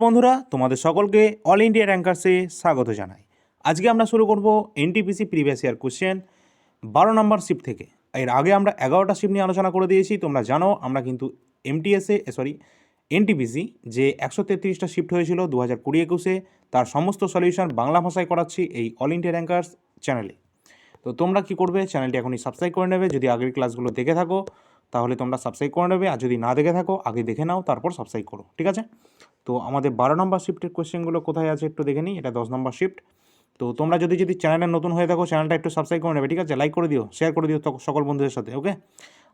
বন্ধুরা, তোমাদের সকলকে অল ইন্ডিয়া র্যাঙ্কার্সে স্বাগত জানাই। আজকে আমরা শুরু করব এনটিপিসি প্রিভিয়াস ইয়ার কোশ্চেন বারো নম্বর শিফট থেকে। এর আগে আমরা এগারোটা শিফট নিয়ে আলোচনা করে দিয়েছি, তোমরা জানো, আমরা কিন্তু এমটিএসে সরি এনটিপিসি যে একশো তেত্রিশটা শিফট হয়েছিল দু হাজার কুড়ি একুশে, তার সমস্ত সলিউশন বাংলা ভাষায় করাচ্ছি এই অল ইন্ডিয়া র্যাঙ্কার্স চ্যানেলে তো তোমরা কি করবে চ্যানেলটি এখনই সাবস্ক্রাইব করে নেবে, যদি আগের ক্লাসগুলো দেখে থাকো, তাহলে তোমরা সাবস্ক্রাইব করে নেবে, আর যদি না দেখে থাকো, আগে দেখে নাও, তারপর সাবস্ক্রাইব করো, ঠিক আছে? তো আমাদের বারো নম্বর শিফটের কোশ্চেনগুলো কোথায় আছে একটু দেখে নিই, এটা দশ নম্বর শিফট তো তোমরা যদি যদি চ্যানেলে নতুন হয়ে থাকো চ্যানেলটা একটু সাবস্ক্রাইব করে নেবে, ঠিক আছে? লাইক করে দিও শেয়ার করে দিও সকল বন্ধুদের সাথে ওকে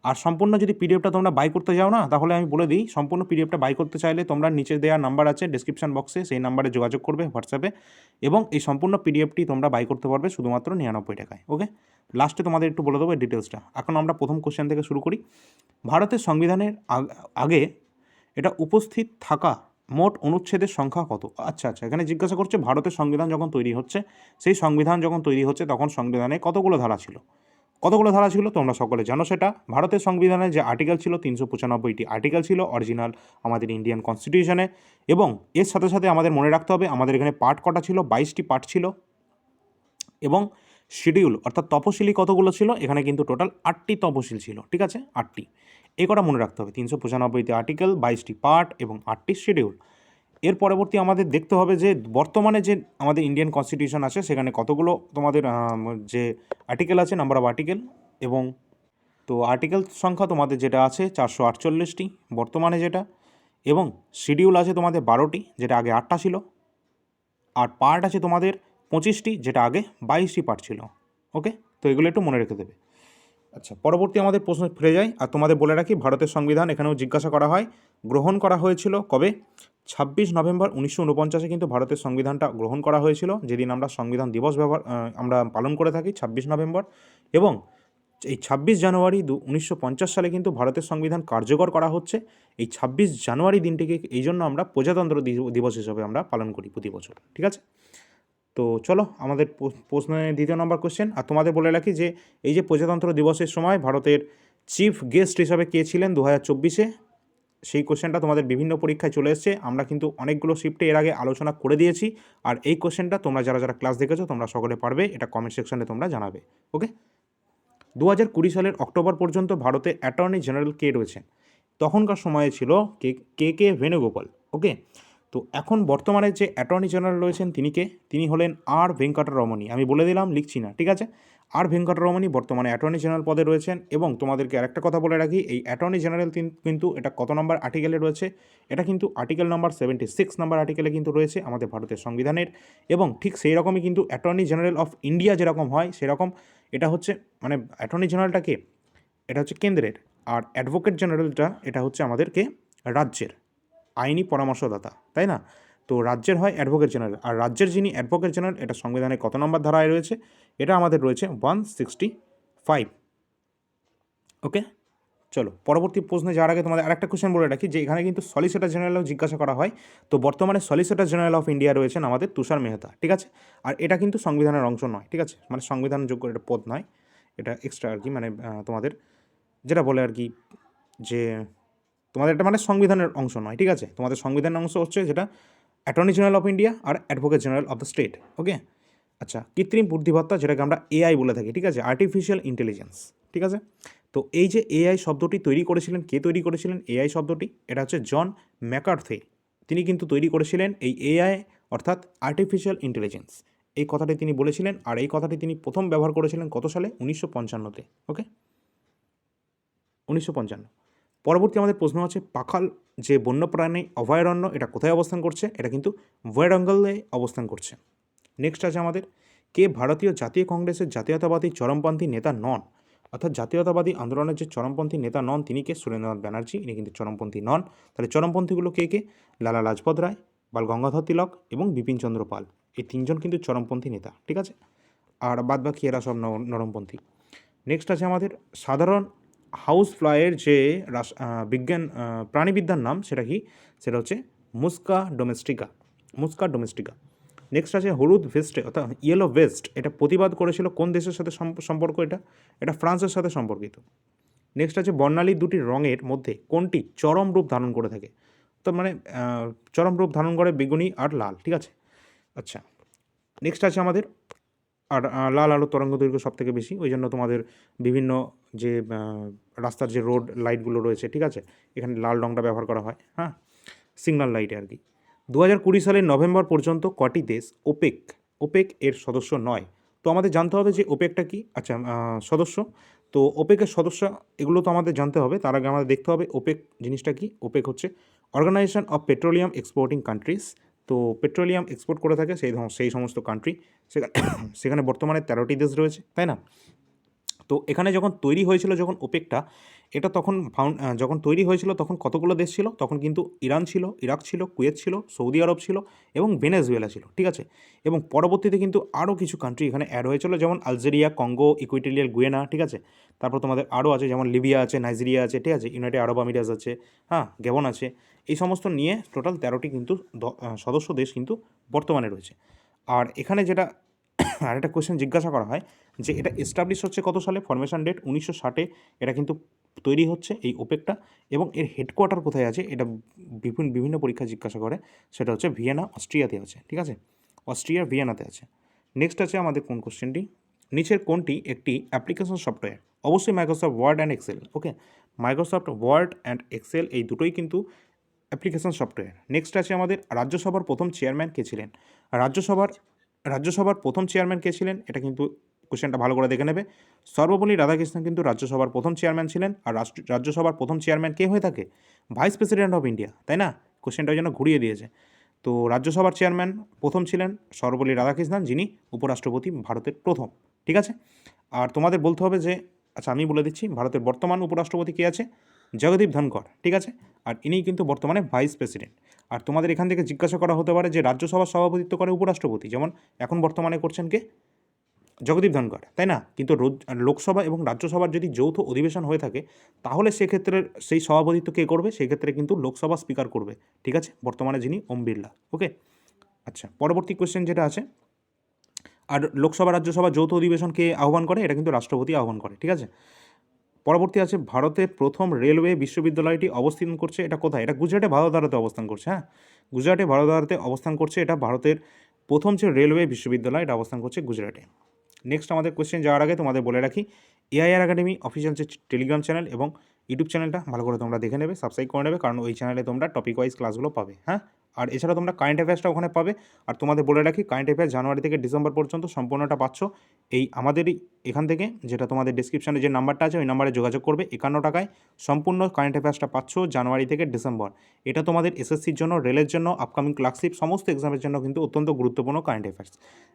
আর সম্পূর্ণ যদি পিডিএফটা তোমরা বাই করতে যাও না, তাহলে আমি বলে দিই, সম্পূর্ণ পিডিএফটা বাই করতে চাইলে তোমরা নিচে দেওয়া নাম্বার আছে ডিসক্রিপশন বক্সে সেই নাম্বারে যোগাযোগ করবে হোয়াটসঅ্যাপে এবং এই সম্পূর্ণ পিডিএফটি তোমরা বাই করতে পারবে শুধুমাত্র নিরানব্বই টাকায় ওকে লাস্টে তোমাদের একটু বলে দেবো ডিটেলসটা এখন আমরা প্রথম কোশ্চেন থেকে শুরু করি। ভারতের সংবিধানের আগে এটা উপস্থিত থাকা মোট অনুচ্ছেদের সংখ্যা কত? আচ্ছা আচ্ছা এখানে জিজ্ঞাসা করছে, ভারতের সংবিধান যখন তৈরি হচ্ছে, সেই সংবিধান যখন তৈরি হচ্ছে, তখন সংবিধানে কতগুলো ধারা ছিল? কতগুলো ধারা ছিল তোমরা সকলে জানো সেটা? ভারতের সংবিধানে যে আর্টিকেল ছিল, তিনশো পঁচানব্বইটি আর্টিকেল ছিল, অরিজিনাল আমাদের ইন্ডিয়ান কনস্টিটিউশনে, এবং এর সাথে সাথে আমাদের মনে রাখতে হবে, আমাদের এখানে পার্ট কটা ছিল, বাইশটি পার্ট ছিল, এবং শিডিউল, অর্থাৎ তপশিলি কতগুলো ছিল? এখানে কিন্তু টোটাল আটটি তপশিল ছিল, ঠিক আছে? আটটি। এই কটা মনে রাখতে হবে, তিনশো পঁচানব্বইতে আর্টিকেল বাইশটি পার্ট এবং আটটি শিডিউল এর পরবর্তী আমাদের দেখতে হবে যে বর্তমানে যে আমাদের ইন্ডিয়ান কনস্টিটিউশন আছে, সেখানে কতগুলো তোমাদের যে আর্টিকেল আছে নাম্বার অফ আর্টিকেল এবং তো আর্টিকেল সংখ্যা তোমাদের যেটা আছে, চারশো আটচল্লিশটি বর্তমানে যেটা এবং শিডিউল আছে তোমাদের বারোটি, যেটা আগে আটটা ছিল। আর পার্ট আছে তোমাদের পঁচিশটি, যেটা আগে বাইশটি পার্ট ছিল। ওকে তো এগুলো একটু মনে রেখে দেবে। আচ্ছা পরবর্তী আমাদের প্রশ্ন ফিরে যাই আর তোমাদের বলে রাখি, ভারতের সংবিধান এখানেও জিজ্ঞাসা করা হয়, গ্রহণ করা হয়েছিল কবে? ছাব্বিশ নভেম্বর উনিশশো উনপঞ্চাশে কিন্তু ভারতের সংবিধানটা গ্রহণ করা হয়েছিল, যেদিন আমরা সংবিধান দিবস ব্যবহার আমরা পালন করে থাকি, ছাব্বিশ নভেম্বর, এবং এই ছাব্বিশ জানুয়ারি দু, উনিশশো সালে কিন্তু ভারতের সংবিধান কার্যকর করা হচ্ছে, এই ছাব্বিশ জানুয়ারি দিনটিকে, এই জন্য আমরা প্রজাতন্ত্র দিবস হিসেবে আমরা পালন করি প্রতি বছর, ঠিক আছে? তো চলো আমাদের প্রশ- প্রশ্নের দ্বিতীয় নম্বর কোশ্চেন আর তোমাদের বলে রাখি যে, এই যে প্রজাতন্ত্র দিবসের সময় ভারতের চিফ গেস্ট হিসাবে কে ছিলেন দু হাজার চব্বিশে? সেই কোশ্চেনটা তোমাদের বিভিন্ন পরীক্ষায় চলে এসছে। আমরা কিন্তু অনেকগুলো শিফটে এর আগে আলোচনা করে দিয়েছি। আর এই কোশ্চেনটা তোমরা যারা যারা ক্লাস দেখেছ, তোমরা সকলে পারবে। এটা কমেন্ট সেকশনে তোমরা জানাবে। ওকে দু হাজার কুড়ি সালের অক্টোবর পর্যন্ত ভারতে অ্যাটর্নি জেনারেল কে রয়েছেন? তখনকার সময়ে ছিল কে কে কে ভেনুগোপাল ওকে তো এখন বর্তমানে যে অ্যাটর্নি জেনারেল রয়েছেন তিনি কে? তিনি হলেন আর ভেঙ্কটরমণি। আমি বলে দিলাম, লিখছি না, ঠিক আছে? আর ভেঙ্কটরমণি বর্তমানে অ্যাটর্নি জেনারেল পদে রয়েছেন এবং তোমাদেরকে আরেকটা কথা বলে রাখি, এই অ্যাটর্নি জেনারেল কিন্তু এটা কত নম্বর আর্টিকেলে রয়েছে? এটা কিন্তু article number seventy six number আর্টিকেলে কিন্তু রয়েছে আমাদের ভারতের সংবিধানের এবং ঠিক সেই রকমই কিন্তু অ্যাটর্নি জেনারেল অফ ইন্ডিয়া যেরকম হয় সেরকম এটা হচ্ছে মানে অ্যাটর্নি জেনারেলটা কে? এটা হচ্ছে কেন্দ্রের, আর অ্যাডভোকেট জেনারেলটা এটা হচ্ছে আমাদেরকে রাজ্যের। আইনি পরামর্শদাতা, তাই না? তো রাজ্যের হয় অ্যাডভোকেট জেনারেল আর রাজ্যের যিনি অ্যাডভোকেট জেনারেল এটা সংবিধানে কত নম্বর ধারায় রয়েছে? এটা আমাদের রয়েছে ওয়ান সিক্সটি ফাইভ ওকে চলো, পরবর্তী প্রশ্নে যাওয়ার আগে তোমাদের আরেকটা কোশ্চেন বলে রাখি, যে এখানে কিন্তু সলিসিটার জেনারেলও জিজ্ঞাসা করা হয়। তো বর্তমানে সলিসিটার জেনারেল অফ ইন্ডিয়া রয়েছেন আমাদের তুষার মেহতা, ঠিক আছে? আর এটা কিন্তু সংবিধানের অংশ নয়, ঠিক আছে? মানে সংবিধানযোগ্য এটা পদ নয়। এটা এক্সট্রা আর কি মানে তোমাদের যেটা বলে আর কি, যে তোমাদের এটা মানে সংবিধানের অংশ নয়, ঠিক আছে? তোমাদের সংবিধানের অংশ হচ্ছে যেটা attorney general of India R advocate general of the state okay আচ্ছা কৃত্রিম বুদ্ধিমত্তা যেটাকে আমরা এআই বলে থাকি, ঠিক আছে? আর্টিফিশিয়াল ইন্টেলিজেন্স ঠিক আছে? তো এই যে এআই শব্দটি তৈরি করেছিলেন, কে তৈরি করেছিলেন এআই শব্দটি? এটা হচ্ছে জন ম্যাকার্থে তিনি কিন্তু তৈরি করেছিলেন এই এআই অর্থাৎ আর্টিফিশিয়াল ইন্টেলিজেন্স এই কথাটি তিনি বলেছিলেন আর এই কথাটি তিনি প্রথম ব্যবহার করেছিলেন কত সালে? উনিশশো পঞ্চান্নতে ওকে উনিশশো পঞ্চান্ন। পরবর্তী আমাদের প্রশ্ন হচ্ছে পাখাল যে বন্যপ্রাণী অভয়ারণ্য এটা কোথায় অবস্থান করছে? এটা কিন্তু ওয়েডাঙ্গলে অবস্থান করছে। নেক্সট আছে আমাদের, কে ভারতীয় জাতীয় কংগ্রেসের জাতীয়তাবাদী চরমপন্থী নেতা নন? অর্থাৎ জাতীয়তাবাদী আন্দোলনের যে চরমপন্থী নেতা নন, তিনি কে? সুরেন্দ্রনাথ ব্যানার্জি, ইনি কিন্তু চরমপন্থী নন। তাহলে চরমপন্থীগুলো কে কে? লালা লাজপত রায়, বাল গঙ্গাধর তিলক এবং বিপিনচন্দ্র পাল। এই তিনজন কিন্তু চরমপন্থী নেতা, ঠিক আছে? আর বাদ বাকি এরা সব নরমপন্থী। নেক্সট আছে আমাদের, সাধারণ হাউস ফ্লাইয়ের যে বিজ্ঞান প্রাণীবিদ্যার নাম সেটা কি? সেটা হচ্ছে মুস্কা ডোমেস্টিকা মুস্কা ডোমেস্টিকা। নেক্সট আছে হলুদ ভেস্টে অর্থাৎ ইয়েলো ভেস্ট এটা প্রতিবাদ করেছিল কোন দেশের সাথে সম্পর্ক এটা? এটা ফ্রান্সের সাথে সম্পর্কিত। নেক্সট আছে বর্ণালী দুটি রঙের মধ্যে কোনটি চরম রূপ ধারণ করে থাকে? তো মানে চরম রূপ ধারণ করে বেগুনি আর লাল, ঠিক আছে? আচ্ছা। নেক্সট আছে আমাদের আর লাল আলো তরঙ্গ দৈর্ঘ্য সব থেকে বেশি। ওই জন্য তোমাদের বিভিন্ন যে রাস্তার যে রোড লাইটগুলো রয়েছে, ঠিক আছে? এখানে লাল রঙটা ব্যবহার করা হয় হ্যাঁ? সিগন্যাল লাইটে আর কি। দু হাজার কুড়ি সালের নভেম্বর পর্যন্ত কটি দেশ? ওপেক ওপেক এর সদস্য নয়। তো আমাদের জানতে হবে যে ওপেকটা কি? আচ্ছা সদস্য। তো ওপেকের সদস্য, এগুলো তো আমাদের জানতে হবে। তার আগে আমাদের দেখতে হবে ওপেক জিনিসটা কি? ওপেক হচ্ছে organisation of petroleum exporting countries তো পেট্রোলিয়াম এক্সপোর্ট করে থাকে সেই সেই সমস্ত কান্ট্রি সেখানে সেখানে বর্তমানে তেরোটি দেশ রয়েছে, তাই না? তো এখানে যখন তৈরি হয়েছিল যখন ওপেকটা এটা তখন ফাউন্ড যখন তৈরি হয়েছিল তখন কতগুলো দেশ ছিল? তখন কিন্তু ইরান ছিল, ইরাক ছিল, কুয়েত ছিল, সৌদি আরব ছিল এবং ভেনেজুয়েলা ছিল, ঠিক আছে? এবং পরবর্তীতে কিন্তু আরও কিছু কান্ট্রি এখানে অ্যাড হয়েছিল, যেমন আলজেরিয়া, কঙ্গো ইকুইটেরিয়াল গুয়েনা ঠিক আছে? তারপর তোমাদের আরও আছে, যেমন লিবিয়া আছে, নাইজেরিয়া আছে, ঠিক আছে? ইউনাইটেড আরব আমিরাজ আছে হ্যাঁ? গেবন আছে। এই সমস্ত নিয়ে টোটাল তেরোটি কিন্তু সদস্য দেশ কিন্তু বর্তমানে রয়েছে। আর এখানে যেটা আর একটা কোয়েশ্চেন জিজ্ঞাসা করা হয় যে এটা এস্টাবলিশ হচ্ছে কত সালে? ফরমেশন ডেট উনিশশো ষাটে। এটা কিন্তু তৈরি হচ্ছে এই ওপেকটা এবং এর হেডকোয়ার্টার কোথায় আছে? এটা বিভিন্ন বিভিন্ন পরীক্ষা জিজ্ঞাসা করে। সেটা হচ্ছে ভিয়েনা, অস্ট্রিয়াতে আছে, ঠিক আছে? অস্ট্রিয়ার ভিয়েনাতে আছে। নেক্সট আছে আমাদের কোন কোশ্চেনটি নিচের কোনটি একটি অ্যাপ্লিকেশন সফটওয়্যার অবশ্যই Microsoft Word and Excel okay Microsoft Word and Excel এই দুটোই কিন্তু অ্যাপ্লিকেশন সফটওয়্যার। নেক্সট আছে আমাদের রাজ্যসভার প্রথম চেয়ারম্যান কে ছিলেন। রাজ্যসভার রাজ্যসভার প্রথম চেয়ারম্যান কে ছিলেন, এটা কিন্তু কোশ্চেনটা ভালো করে দেখে নেবে। সর্বপল্লী রাধাকৃষ্ণন কিন্তু রাজ্যসভার প্রথম চেয়ারম্যান ছিলেন আর রাজ্যসভার প্রথম চেয়ারম্যান কে হয়ে থাকে? ভাইস প্রেসিডেন্ট অফ ইন্ডিয়া তাই না? কোশ্চেনটা ওই জন্য ঘুরিয়ে দিয়েছে। তো রাজ্যসভার চেয়ারম্যান প্রথম ছিলেন সর্বপল্লী রাধাকৃষ্ণন, যিনি উপরাষ্ট্রপতি ভারতের প্রথম। ঠিক আছে? আর তোমাদের বলতে হবে যে আচ্ছা আমি বলে দিচ্ছি, ভারতের বর্তমান উপরাষ্ট্রপতি কে আছে? জগদীপ ধনকর ঠিক আছে? আর ইনিই কিন্তু বর্তমানে ভাইস প্রেসিডেন্ট। আর তোমাদের এখান থেকে জিজ্ঞাসা করা হতে পারে যে রাজ্যসভার সভাপতিত্ব করে উপরাষ্ট্রপতি, যেমন এখন বর্তমানে করছেন কে? জগদীপ ধনকর তাই না? কিন্তু লোকসভা এবং রাজ্যসভার যদি যৌথ অধিবেশন হয়ে থাকে, তাহলে সেক্ষেত্রে সেই সভাপতিত্ব কে করবে? সেক্ষেত্রে কিন্তু লোকসভা স্পিকার করবে, ঠিক আছে? বর্তমানে যিনি ওম বিড়লা, ওকে? আচ্ছা পরবর্তী কোয়েশ্চেন যেটা আছে, আর লোকসভা, রাজ্যসভা যৌথ অধিবেশনকে আহ্বান করে? এটা কিন্তু রাষ্ট্রপতি আহ্বান করে, ঠিক আছে? পরবর্তী আছে ভারতের প্রথম রেলওয়ে বিশ্ববিদ্যালয়টি অবস্থান করছে, এটা কোথায়? এটা গুজরাটে ভারতধারাতে অবস্থান করছে হ্যাঁ? গুজরাটে ভারতধারাতে অবস্থান করছে, এটা ভারতের প্রথম যে রেলওয়ে বিশ্ববিদ্যালয়, এটা অবস্থান করছে গুজরাটে। নেক্সট আমাদের কোয়েশ্চেন যাওয়ার আগে তোমাদের বলে রাখি এআইআর একাডেমি অফিসিয়াল যে টেলিগ্রাম চ্যানেল এবং ইউটিউব চ্যানেলটা ভালো করে তোমরা দেখে নেবে সাবস্ক্রাইব করে নেবে, কারণ ওই চ্যানেলে তোমরা টপিক ওয়াইজ ক্লাসগুলো পাবে হ্যাঁ? আর এছাড়া তোমরা কারেন্ট অ্যাফেয়ার্সটা ওখানে পাবে, আর তোমাদের বলে রাখি কারেন্ট অ্যাফেয়ার্স জানুয়ারি থেকে ডিসেম্বর পর্যন্ত সম্পূর্ণটা পাচ্ছ। এই আমাদেরই এখান থেকে, যেটা তোমাদের ডিসক্রিপশানে যে নাম্বারটা আছে, ওই নাম্বারে যোগাযোগ করবে, একান্ন টাকায় সম্পূর্ণ কারেন্ট অ্যাফেয়ার্সটা পাচ্ছ জানুয়ারি থেকে ডিসেম্বর। এটা তোমাদের এসএসসির জন্য রেলের জন্য আপকামিং ক্লাসশিপ সমস্ত এক্সামের জন্য কিন্তু অত্যন্ত গুরুত্বপূর্ণ কারেন্ট অ্যাফেয়ার্স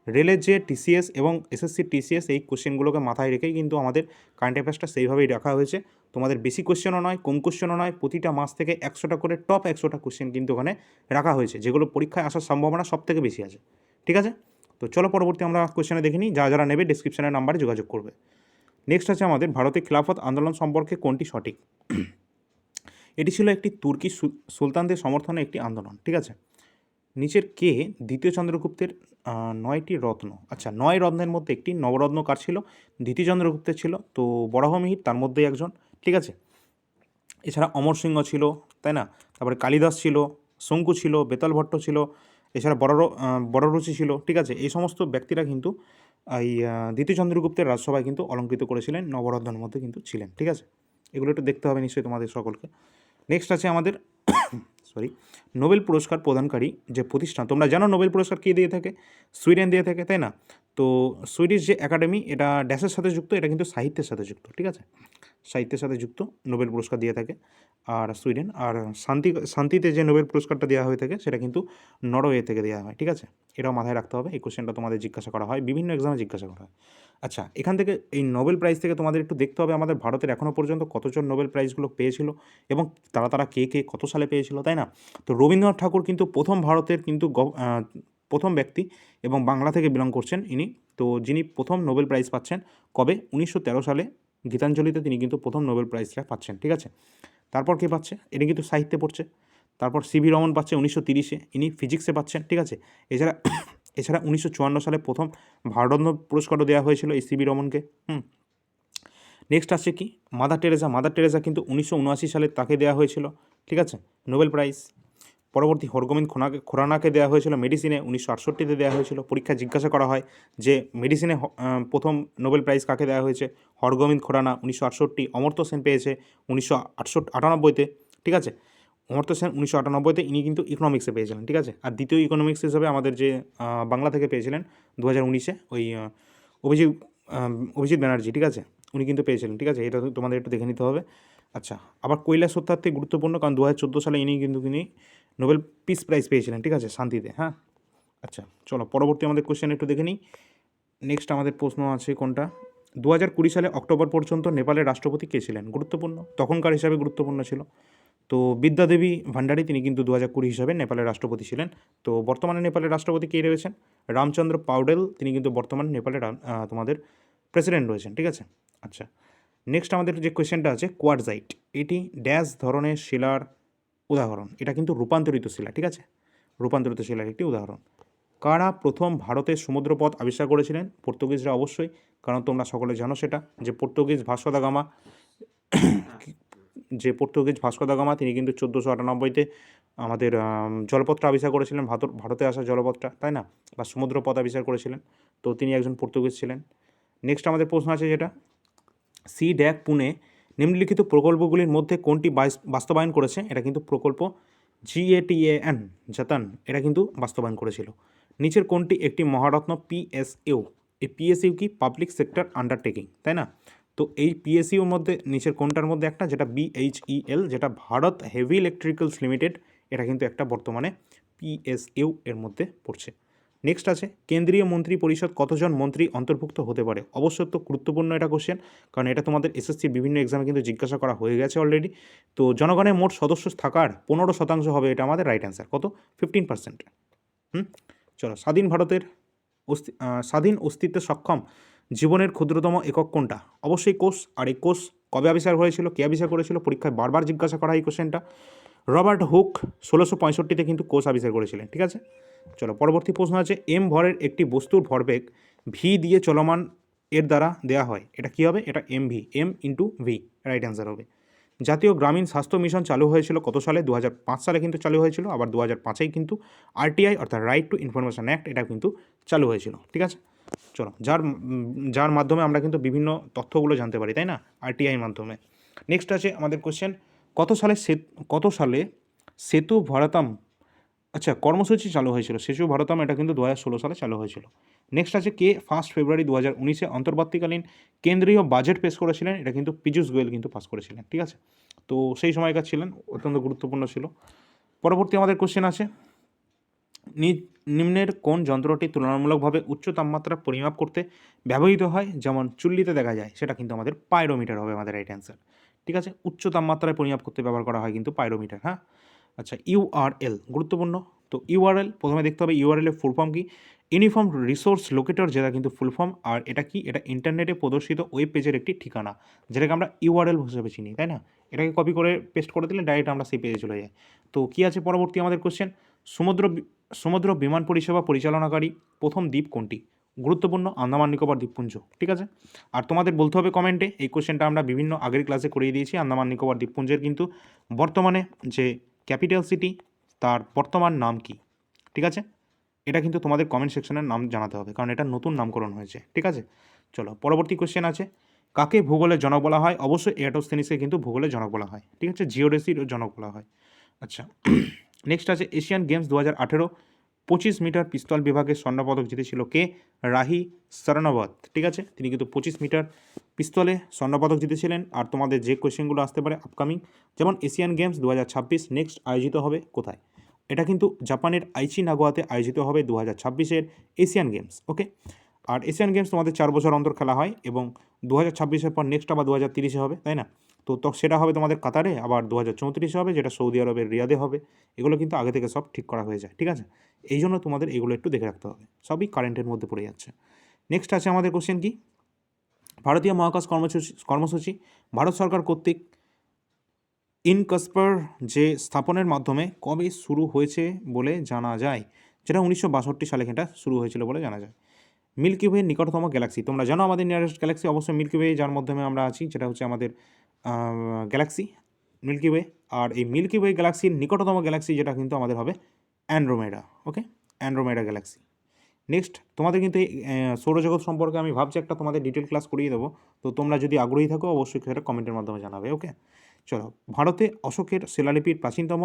রেলের যে টিসিএস এবং এসএসসি টিসিএস এই কোশ্চেনগুলোকে মাথায় রেখেই কিন্তু আমাদের কারেন্ট অ্যাফেয়ার্সটা সেইভাবেই রাখা হয়েছে। তোমাদের বেশি কোশ্চেনও নয়, কম কোশ্চেনও নয়, প্রতিটা মাস থেকে একশোটা করে টপ একশোটা কোশ্চেন কিন্তু ওখানে রাখা হয়েছে, যেগুলো পরীক্ষায় আসার সম্ভাবনা সব থেকে বেশি আছে, ঠিক আছে? তো চলো পরবর্তী আমরা কোশ্চেনে দেখে নিই, যারা যারা নেবে ডিসক্রিপশনের নাম্বারে যোগাযোগ করবে। নেক্সট আছে আমাদের ভারতের খিলাফত আন্দোলন সম্পর্কে কোনটি সঠিক? এটি ছিল একটি তুর্কি সুলতানদের সমর্থনে একটি আন্দোলন, ঠিক আছে? নিচের কে, দ্বিতীয় চন্দ্রগুপ্তের নয়টি রত্ন আচ্ছা নয় রত্নের মধ্যে একটি নবরত্ন কার ছিল? দ্বিতীয় চন্দ্রগুপ্তের ছিল, তো বরাহমিহির তার মধ্যেই একজন। ঠিক আছে? এছাড়া অমর সিংহ ছিল, তাই না? তারপরে কালিদাস ছিল, শঙ্কু ছিল, বেতাল ভট্ট ছিল, এছাড়া বড় বড়রুচি ছিল, ঠিক আছে? এই সমস্ত ব্যক্তিরা কিন্তু এই দ্বিতীয় চন্দ্রগুপ্তের রাজসভায় কিন্তু অলঙ্কৃত করেছিলেন, নবরত্নের মধ্যে কিন্তু ছিলেন, ঠিক আছে? এগুলো একটু দেখতে হবে নিশ্চয়ই তোমাদের সকলকে। নেক্সট আছে আমাদের সরি নোবেল পুরস্কার প্রদানকারী যে প্রতিষ্ঠান, তোমরা জানো নোবেল পুরস্কার কে দিয়ে থাকে? সুইডেন দিয়ে থাকে, তাই না? তো সুইডিশ যে একাডেমি, এটা ড্যাশের সাথে যুক্ত, এটা কিন্তু সাহিত্যের সাথে যুক্ত, ঠিক আছে? সাহিত্যের সাথে যুক্ত, নোবেল পুরস্কার দিয়ে থাকে, আর সুইডেন, আর শান্তি, শান্তিতে যে নোবেল পুরস্কারটা দেওয়া হয়ে থাকে, সেটা কিন্তু নরওয়ে থেকে দেওয়া হয়, ঠিক আছে? এটাও মাথায় রাখতে হবে, এই কোশ্চেনটা তোমাদের জিজ্ঞাসা করা হয়, বিভিন্ন এক্সামে জিজ্ঞাসা করা হয়। আচ্ছা এখান থেকে এই নোবেল প্রাইজ থেকে তোমাদের একটু দেখতে হবে, আমাদের ভারতের এখনও পর্যন্ত কতজন নোবেল প্রাইজগুলো পেয়েছিল, এবং তারা তারা কে কে কত সালে পেয়েছিল, তাই না? তো রবীন্দ্রনাথ ঠাকুর কিন্তু প্রথম ভারতের কিন্তু প্রথম ব্যক্তি এবং বাংলা থেকে বিলং করছেন ইনি। তো যিনি প্রথম নোবেল প্রাইজ পাচ্ছেন কবে? উনিশশো তেরো সালে গীতাঞ্জলিতে তিনি কিন্তু প্রথম নোবেল প্রাইজটা পাচ্ছেন, ঠিক আছে? তারপর কে পাচ্ছে? ইনি কিন্তু সাহিত্যে পড়ছে। তারপর সিভি রমন পাচ্ছে উনিশশো তিরিশে, ইনি ফিজিক্সে পাচ্ছেন, ঠিক আছে? এছাড়া এছাড়া উনিশশো চুয়ান্ন সালে প্রথম ভারতরত্ন পুরস্কারও দেওয়া হয়েছিল এই সিবি রমনকে, হুম? নেক্সট আসছে কি? Mother Teresa. মাদার টেরেসা কিন্তু উনিশশো উনআশি সালে তাকে দেওয়া হয়েছিল, ঠিক আছে? Nobel prize. পরবর্তী হরগোবিন্দ খোনাকে, খোরানাকে দেওয়া হয়েছিল মেডিসিনে, উনিশশো আটষট্টিতে দেওয়া হয়েছিল। পরীক্ষায় জিজ্ঞাসা করা হয় যে মেডিসিনে প্রথম নোবেল প্রাইজ কাকে দেওয়া হয়েছে? হরগোবিন্দ খোরানা উনিশশো আটষট্টি, অমর্ত্য সেন পেয়েছে উনিশশো আটষট্টি, আটানব্বইতে, ঠিক আছে? অমর্ত্য সেন উনিশশো আটানব্বইতে ইনি কিন্তু ইকোনমিক্সে পেয়েছিলেন, ঠিক আছে? আর দ্বিতীয় ইকোনমিক্স হিসেবে আমাদের যে বাংলা থেকে পেয়েছিলেন দু হাজার উনিশে ওই অভিজিৎ অভিজিৎ ব্যানার্জি, ঠিক আছে? উনি কিন্তু পেয়েছিলেন, ঠিক আছে? এটা তোমাদের একটু দেখে নিতে হবে। আচ্ছা আবার কৈলাস সত্যার্থী গুরুত্বপূর্ণ কারণ দু হাজার চোদ্দ সালে ইনি কিন্তু তিনি নোবেল পিস প্রাইজ পেয়েছিলেন, ঠিক আছে? শান্তিতে হ্যাঁ? আচ্ছা চলো, পরবর্তী আমাদের কোশ্চেন একটু দেখে নিই। নেক্সট আমাদের প্রশ্ন আছে কোনটা? দু হাজার কুড়ি সালে অক্টোবর পর্যন্ত নেপালের রাষ্ট্রপতি কে ছিলেন? গুরুত্বপূর্ণ, তখনকার হিসাবে গুরুত্বপূর্ণ ছিল। তো বিদ্যাদেবী ভান্ডারী তিনি কিন্তু দু হাজার কুড়ি হিসাবে নেপালের রাষ্ট্রপতি ছিলেন। তো বর্তমানে নেপালের রাষ্ট্রপতি কে রয়েছেন? রামচন্দ্র পাউডেল, তিনি কিন্তু বর্তমানে নেপালের তোমাদের প্রেসিডেন্ট রয়েছেন, ঠিক আছে? আচ্ছা নেক্সট আমাদের যে কোয়েশ্চেনটা আছে কোয়ারজাইট এটি ড্যাশ ধরনের শিলার উদাহরণ। এটা কিন্তু রূপান্তরিত শিলা, ঠিক আছে? রূপান্তরিত শিলার একটি উদাহরণ। কারা প্রথম ভারতের সমুদ্রপথ আবিষ্কার করেছিলেন? পর্তুগিজরা অবশ্যই, কারণ তোমরা সকলে জানো সেটা, যে পর্তুগিজ ভাস্কো দা গামা, যে পর্তুগিজ ভাস্কো দা গামা, তিনি কিন্তু চোদ্দোশো আটানব্বইতে আমাদের জলপথটা আবিষ্কার করেছিলেন ভারত ভারতে আসা জলপথটা, তাই না? বা সমুদ্রপথ আবিষ্কার করেছিলেন। তো তিনি একজন পর্তুগিজ ছিলেন। নেক্সট আমাদের প্রশ্ন আছে যেটা সি ড্যাক পুনে নিম্নলিখিত প্রকল্পগুলির মধ্যে কোনটি বাস- বাস্তবায়ন করেছে? এটা কিন্তু প্রকল্প জিএটিএএন জাতান। এটা কিন্তু বাস্তবায়ন করেছিল। নিচের কোনটি? একটি মহারত্ন পিএসইউ এই পিএসইউ কি পাবলিক সেক্টর আন্ডারটেকিং, তাই না? তো এই পিএসইউর মধ্যে, নিচের কোনটার মধ্যে একটা? যেটা বিএইচইএল যেটা ভারত হেভি ইলেকট্রিক্যালস লিমিটেড। এটা কিন্তু একটা বর্তমানে পিএসইউ এর মধ্যে পড়ছে। নেক্সট আছে, কেন্দ্রীয় মন্ত্রী পরিষদ কতজন মন্ত্রী অন্তর্ভুক্ত হতে পারে? অবশ্যই তো গুরুত্বপূর্ণ এটা কোশ্চেন কারণ এটা তোমাদের এসএসসির বিভিন্ন এক্সামে কিন্তু জিজ্ঞাসা করা হয়ে গেছে অলরেডি তো জনগণের মোট সদস্য থাকার পনেরো শতাংশ হবে এটা আমাদের রাইট অ্যান্সার কত? ফিফটিন পার্সেন্ট চলো, স্বাধীন ভারতের অস্তি স্বাধীন অস্তিত্বে সক্ষম জীবনের ক্ষুদ্রতম একক কোনটা? অবশ্যই কোষ, আর এই কোষ কবে আবিষ্কার হয়েছিল, কে আবিষ্কার করেছিল? পরীক্ষায় বারবার জিজ্ঞাসা করা এই কোশ্চেনটা রবার্ট হুক ষোলোশো পঁয়ষট্টিতে কিন্তু কোষ আবিষ্কার করেছিলেন, ঠিক আছে? চলো, পরবর্তী প্রশ্ন আছে, এম ভরের একটি বস্তুর ভরবেগ ভি দিয়ে চলমান এর দ্বারা দেওয়া হয়, এটা কী হবে? এটা M V M into V right answer হবে। জাতীয় গ্রামীণ স্বাস্থ্য মিশন চালু হয়েছিল কত সালে? দু হাজার পাঁচ সালে কিন্তু চালু হয়েছিল, আবার দু হাজার পাঁচেই কিন্তু আরটিআই অর্থাৎ রাইট টু ইনফরমেশন অ্যাক্ট এটা কিন্তু চালু হয়েছিল, ঠিক আছে? চলো, যার যার মাধ্যমে আমরা কিন্তু বিভিন্ন তথ্যগুলো জানতে পারি, তাই না? আরটিআইয়ের মাধ্যমে। নেক্সট আছে আমাদের কোশ্চেন কত সালে সেত- কত সালে সেতু ভারতাম? আচ্ছা কর্মসূচি চালু হয়েছিল। সেতু ভারতাম, এটা কিন্তু দু ষোলো সালে চালু হয়েছিল। নেক্সট আছে কে? ফার্স্ট ফেব্রুয়ারি দু হাজার উনিশে অন্তর্বর্তীকালীন কেন্দ্রীয় বাজেট পেশ করেছিলেন। এটা কিন্তু পীযূষ গোয়েল কিন্তু পাস করেছিলেন, ঠিক আছে? তো সেই সময়কার ছিলেন? অত্যন্ত গুরুত্বপূর্ণ ছিল। পরবর্তী আমাদের কোশ্চেন আছে। নিম্নের কোন যন্ত্রটি তুলনামূলকভাবে উচ্চ তাপমাত্রা পরিমাপ করতে ব্যবহৃত হয়? যেমন চুল্লিতে দেখা যায়, সেটা কিন্তু আমাদের পাইরোমিটার হবে আমাদের রাইট অ্যান্সার ঠিক আছে? উচ্চ তাপমাত্রায় পরিমাপ করতে ব্যবহার করা হয় কিন্তু পাইরোমিটার হ্যাঁ? আচ্ছা ইউআরএল গুরুত্বপূর্ণ? তো ইউআরএল প্রথমে দেখতে হবে ইউআরএল এর ফুল ফর্ম কি? ইউনিফর্ম রিসোর্স লোকেটর যেটা কিন্তু ফুল ফর্ম আর এটা কি? এটা ইন্টারনেটে প্রদর্শিত ওয়েব পেজের একটি ঠিকানা, যেটাকে আমরা ইউআরএল হিসেবে চিনি, তাই না? এটাকে কপি করে পেস্ট করে দিলে ডাইরেক্ট আমরা সেই পেজে চলে যাই। তো কি আছে পরবর্তী আমাদের কোশ্চেন সমুদ্র সমুদ্র বিমান পরিষেবা পরিচালনাকারী প্রথম দ্বীপ কোনটি? গুরুত্বপূর্ণ আন্দামান নিকোবর দ্বীপপুঞ্জ, ঠিক আছে? আর তোমাদের বলতে হবে কমেন্টে, এই কোশ্চেনটা আমরা বিভিন্ন আগের ক্লাসে করিয়ে দিয়েছি, আন্দামান নিকোবর দ্বীপপুঞ্জের কিন্তু। বর্তমানে যে ক্যাপিটাল সিটি তার বর্তমান নাম কি, ঠিক আছে? এটা কিন্তু তোমাদের কমেন্ট সেকশনের নাম জানাতে হবে, কারণ এটা নতুন নামকরণ হয়েছে, ঠিক আছে? চলো, পরবর্তী কোশ্চেন আছে, কাকে ভূগোলের জনক বলা হয়? অবশ্যই এয়াটোস্থেনিসকে কিন্তু ভূগোলের জনক বলা হয়, ঠিক আছে? জিওডেসির জনক বলা হয়। আচ্ছা নেক্সট আছে, এশিয়ান গেমস দু হাজার আঠেরো পঁচিশ মিটার পিস্তল বিভাগে স্বর্ণপদক জিতেছিল কে? রাহি সরনবত ঠিক আছে? তিনি কিন্তু পঁচিশ মিটার পিস্তলে স্বর্ণপদক জিতেছিলেন। আর তোমাদের যে কোয়েশ্চেনগুলো আসতে পারে আপকামিং যেমন এশিয়ান গেমস দু হাজার ছাব্বিশ নেক্সট আয়োজিত হবে কোথায়? এটা কিন্তু জাপানের আইচি নাগোয়াতে আয়োজিত হবে দু হাজার ছাব্বিশের এশিয়ান গেমস ওকে আর এশিয়ান গেমস তোমাদের চার বছর অন্তর খেলা হয় এবং দু হাজার ছাব্বিশের পর নেক্সট আবার দু হাজার তিরিশে হবে, তাই না? তো সেটা হবে তোমাদের কাতারে, আবার দু হাজার চৌত্রিশে হবে, যেটা সৌদি আরবের রিয়াদে হবে। এগুলো কিন্তু আগে থেকে সব ঠিক করা হয়ে যায়, ঠিক আছে? এই জন্য তোমাদের এগুলো একটু দেখে রাখতে হবে। সবই কারেন্টের মধ্যে পড়ে যাচ্ছে। নেক্সট আছে আমাদের কোশ্চেন কি? ভারতীয় মহাকাশ কর্মসূচি কর্মসূচি, ভারত সরকার কর্তৃক ইনকসপার যে স্থাপনের মাধ্যমে কবে শুরু হয়েছে বলে জানা যায়? যেটা উনিশশো বাষট্টি সালে এটা শুরু হয়েছিল বলে জানা যায়। মিল্কি ওয়ের নিকটতম গ্যালাক্সি তোমরা জানো আমাদের নিয়ারেস্ট গ্যালাক্সি অবশ্যই মিল্কি ওয়ে যার মাধ্যমে আমরা আছি, যেটা হচ্ছে আমাদের গ্যালাক্সি মিল্কি ওয়ে আর এই মিল্কি ওয়ে গ্যালাক্সির নিকটতম গ্যালাক্সি যেটা কিন্তু আমাদের হবে Andromeda okay Andromeda galaxy next তোমাদের কিন্তু এই সৌরজগৎ সম্পর্কে আমি ভাবছি, একটা তোমাদের ডিটেল ক্লাস করিয়ে দেবো। তো তোমরা যদি আগ্রহী থাকো, অবশ্যই সেটা কমেন্টের মাধ্যমে জানাবে ওকে চলো, ভারতে অশোকের শিলালিপির প্রাচীনতম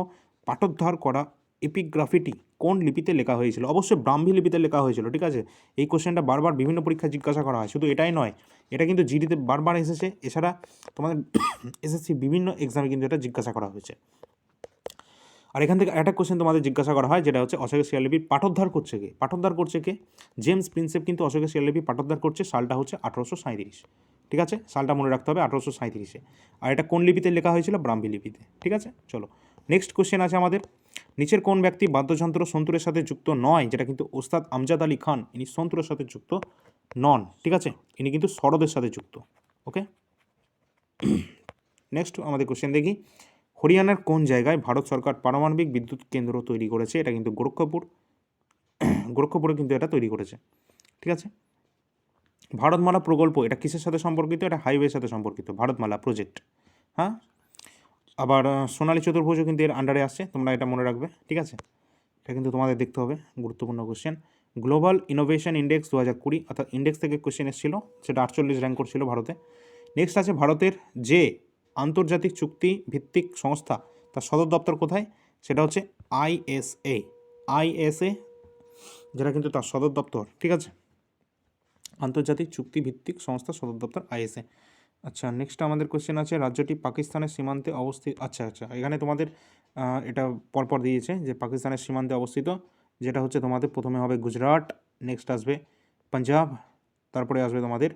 পাঠোদ্ধার করা এপিগ্রাফিটি কোন লিপিতে লেখা হয়েছিল? অবশ্যই ব্রাহ্মী লিপিতে লেখা হয়েছিল, ঠিক আছে? এই কোশ্চেনটা বারবার বিভিন্ন পরীক্ষায় জিজ্ঞাসা করা হয়, শুধু এটাই নয়, এটা কিন্তু জিডিতে বারবার এসেছে, এছাড়া তোমাদের এসএসসি বিভিন্ন এক্সামে কিন্তু এটা জিজ্ঞাসা করা হয়েছে। আর এখান থেকে একটা কোশ্চেন তোমাদের জিজ্ঞাসা করা হয়, যেটা হচ্ছে অশোকের শিলালিপির পাঠোদ্ধার করছে কে? পাঠোদ্ধার করছে কে? জেমস প্রিন্সেপ কিন্তু অশোকের শিলালিপি পাঠোদ্ধার করছে, সালটা হচ্ছে আঠারোশো সাঁইত্রিশ, ঠিক আছে? সালটা মনে রাখতে হবে আঠারোশো সাঁইত্রিশে। আর এটা কোন লিপিতে লেখা হয়েছিল? ব্রাহ্মী লিপিতে, ঠিক আছে? চলো। নেক্সট কোশ্চেন আছে আমাদের। নিচের কোন ব্যক্তি বাদ্যযন্ত্র সন্তুরের সাথে যুক্ত নয়, যেটা কিন্তু ওস্তাদ আমজাদ আলী খান, ইনি সন্তুরের সাথে যুক্ত নন, ঠিক আছে? ইনি কিন্তু শরদের সাথে যুক্ত ওকে নেক্সট আমাদের কোশ্চেন দেখি। হরিয়ানার কোন জায়গায় ভারত সরকার পারমাণবিক বিদ্যুৎ কেন্দ্র তৈরি করেছে? এটা কিন্তু গোরক্ষপুর। গোরক্ষপুরে কিন্তু এটা তৈরি করেছে, ঠিক আছে? ভারতমালা প্রকল্প, এটা কিসের সাথে সম্পর্কিত? এটা হাইওয়ের সাথে সম্পর্কিত, ভারতমালা প্রজেক্ট হ্যাঁ? আবার সোনালী চতুর্ভুজও কিন্তু এর আন্ডারে আসছে, তোমরা এটা মনে রাখবে, ঠিক আছে? এটা কিন্তু তোমাদের দেখতে হবে, গুরুত্বপূর্ণ কোশ্চেন গ্লোবাল ইনোভেশন ইন্ডেক্স দু হাজার কুড়ি, অর্থাৎ ইন্ডেক্স থেকে কোশ্চেন এসেছিল, সেটা আটচল্লিশ র্যাঙ্ক করছিল ভারতে। নেক্সট আছে ভারতের যে আন্তর্জাতিক চুক্তি ভিত্তিক সংস্থা, তার সদর দপ্তর কোথায়? সেটা হচ্ছে আইএসএ আইএসএ যেটা কিন্তু তার সদর দপ্তর, ঠিক আছে? আন্তর্জাতিক চুক্তি ভিত্তিক সংস্থা, সদর দপ্তর আইএসএ আচ্ছা নেক্সট আমাদের কোশ্চেন আছে, রাজ্যটি পাকিস্তানের সীমান্তে অবস্থিত আচ্ছা আচ্ছা এখানে তোমাদের এটা পরপর দিয়েছে যে পাকিস্তানের সীমান্তে অবস্থিত, যেটা হচ্ছে তোমাদের প্রথমে হবে গুজরাট নেক্সট আসবে পাঞ্জাব, তারপরে আসবে তোমাদের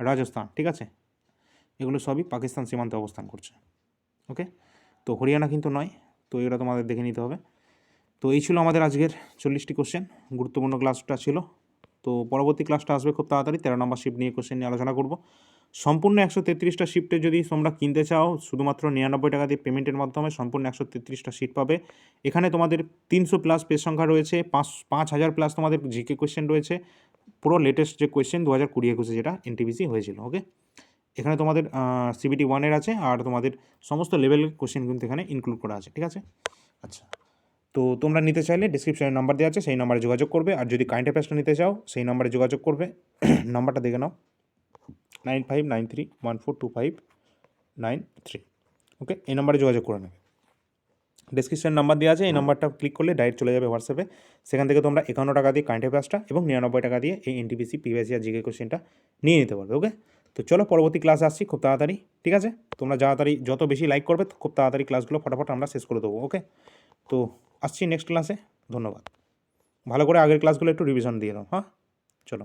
রাজস্থান, ঠিক আছে? এগুলো সবই পাকিস্তান সীমান্তে অবস্থান করছে ওকে তো হরিয়ানা কিন্তু নয়, তো এগুলো তোমাদের দেখে নিতে হবে। তো এই ছিল আমাদের আজকের চল্লিশটি কোশ্চেন গুরুত্বপূর্ণ ক্লাসটা ছিল। তো পরবর্তী ক্লাসটা আসবে খুব তাড়াতাড়ি, তেরো নম্বর শিফট নিয়ে কোশ্চেন নিয়ে আলোচনা করব। সম্পূর্ণ একশো তেত্রিশটা শিফটে যদি তোমরা কিনতে চাও, শুধুমাত্র নিরানব্বই টাকা দিয়ে পেমেন্টের মাধ্যমে সম্পূর্ণ একশো তেত্রিশটা সিট পাবে। এখানে তোমাদের তিনশো প্লাস পেজ সংখ্যা রয়েছে, পাঁচ পাঁচ হাজার প্লাস তোমাদের জিকে কোয়েশ্চেন রয়েছে। পুরো লেটেস্ট যে কোয়েশ্চেন দু হাজার কুড়ি একুশে যেটা এনটিপিসি হয়েছিল ওকে এখানে তোমাদের সিবিটি ওয়ানের আছে আর তোমাদের সমস্ত লেভেলের কোয়েশ্চেন কিন্তু এখানে ইনক্লুড করা আছে, ঠিক আছে? আচ্ছা তো তোমরা নিতে চাইলে ডিসক্রিপশনে নাম্বার দেওয়া আছে, সেই নাম্বারে যোগাযোগ করবে। আর যদি কারেন্ট অ্যাফেয়ার্সটা নিতে চাও, সেই নাম্বারে যোগাযোগ করবে। নাম্বারটা দেখে নাও। Nine five nine three one four two five nine three okay এই নাম্বারে যোগাযোগ করে নেবে। ডিসক্রিপশন নাম্বার দেওয়া আছে, এই নাম্বারটা ক্লিক করলে ডাইরেক্ট চলে যাবে হোয়াটসঅ্যাপে সেখান থেকে তোমরা একান্ন টাকা দিয়ে কারেন্ট অ্যাফেয়ার্সটা এবং নিরানব্বই টাকা দিয়ে এই এনটিপিসি পিভিএসি আর জিকে কোশ্চেনটা নিয়ে নিতে পারবে ওকে তো চলো পরবর্তী ক্লাসে আসছি, খুব তাড়াতাড়ি, ঠিক আছে? তোমরা তাড়াতাড়ি যত বেশি লাইক করবে, খুব তাড়াতাড়ি ক্লাসগুলো ফটাফট আমরা শেষ করে দেবো ওকে তো আসছি নেক্সট ক্লাসে ধন্যবাদ। ভালো করে আগের ক্লাসগুলো একটু রিভিশন দিয়ে দাও হ্যাঁ? চলো।